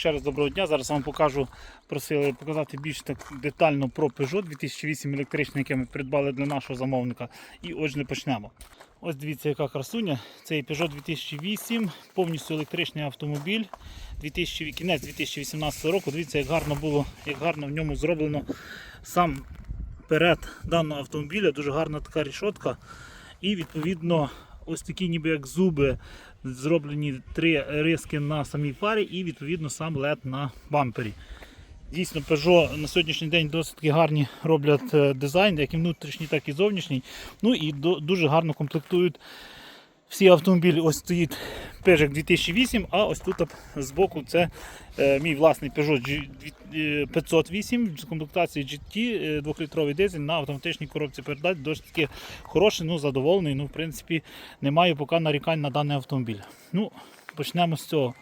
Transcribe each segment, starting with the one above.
ще раз доброго дня. Зараз вам покажу, просили показати більш так детально про Peugeot 2008 електричний, який ми придбали для нашого замовника. І отже, почнемо. Ось дивіться, яка красуня. Цей Peugeot 2008, повністю електричний автомобіль. 2000, кінець 2018 року. Дивіться, як гарно було, як гарно в ньому зроблено сам перед даного автомобіля. Дуже гарна така рішотка. І відповідно ось такі ніби як зуби зроблені три риски на самій фарі і відповідно сам лед на бампері. Дійсно, Peugeot на сьогоднішній день досить гарні роблять е, дизайн, як і внутрішній, так і зовнішній. Ну і дуже гарно комплектують всі автомобілі. Ось стоїть Peugeot 2008, а ось тут збоку це е, мій власний Peugeot е, 508 з комплектації GT, е, 2-літровий дизель на автоматичній коробці передач. Досить таки хороший, ну задоволений. Ну, в принципі, немає поки нарікань на даний автомобіль. Ну, почнемо з цього.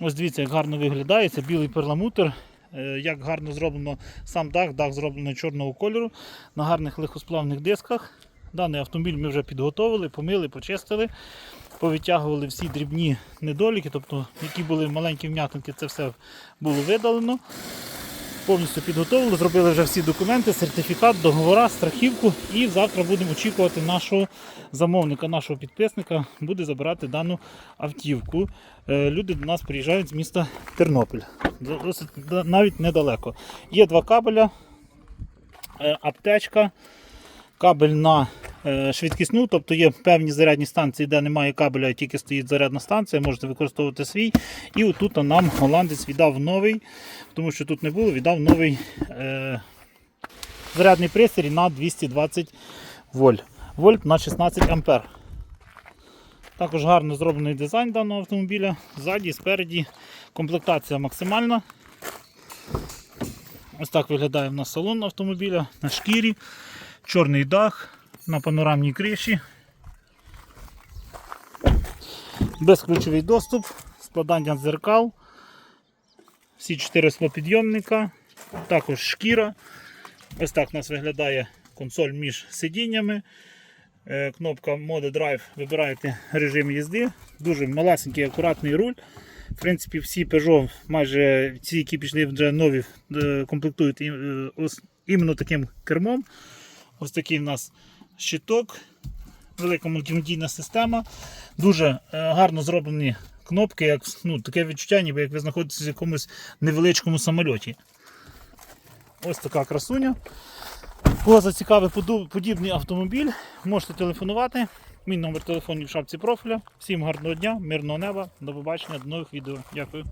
Ось дивіться, як гарно виглядає. Це білий перламутр. Е, Як гарно зроблено сам дах, дах зроблено чорного кольору на гарних легкосплавних дисках. Даний автомобіль ми вже підготовили, помили, почистили, повитягували всі дрібні недоліки, тобто які були маленькі вм'ятинки, це все було видалено. Повністю підготовили, зробили вже всі документи, сертифікат, договора, страхівку. І завтра будемо очікувати нашого замовника, нашого підписника, буде забирати дану автівку. Е, Люди до нас приїжджають з міста Тернопіль. Досить навіть недалеко. Є два кабеля, е, аптечка, кабель на швидкісну, тобто є певні зарядні станції, де немає кабеля, тільки стоїть зарядна станція, можете використовувати свій. І отут нам голландець віддав новий, тому що тут не було, віддав новий е, зарядний пристрій на 220 вольт. Вольт на 16 ампер. Також гарно зроблений дизайн даного автомобіля. Ззаді, спереді комплектація максимальна. Ось так виглядає в нас салон автомобіля на шкірі, чорний дах на панорамній криші. Безключовий доступ, складання дзеркал, всі чотири склопідйомника, також шкіра. Ось так у нас виглядає консоль між сидіннями. Е, Кнопка Mode Drive, вибираєте режим їзди. Дуже малесенький, акуратний руль. В принципі, всі Peugeot, майже ці, які пішли вже нові, е, комплектують е, іменно таким кермом. Ось такий в нас щиток, велика мультимедійна система. Дуже е, гарно зроблені кнопки, як ну, таке відчуття, ніби як ви знаходитесь в якомусь невеличкому самольоті. Ось така красуня. Кого зацікавив подібний автомобіль, можете телефонувати. Мій номер телефону в шапці профіля. Всім гарного дня, мирного неба, до побачення, до нових відео. Дякую.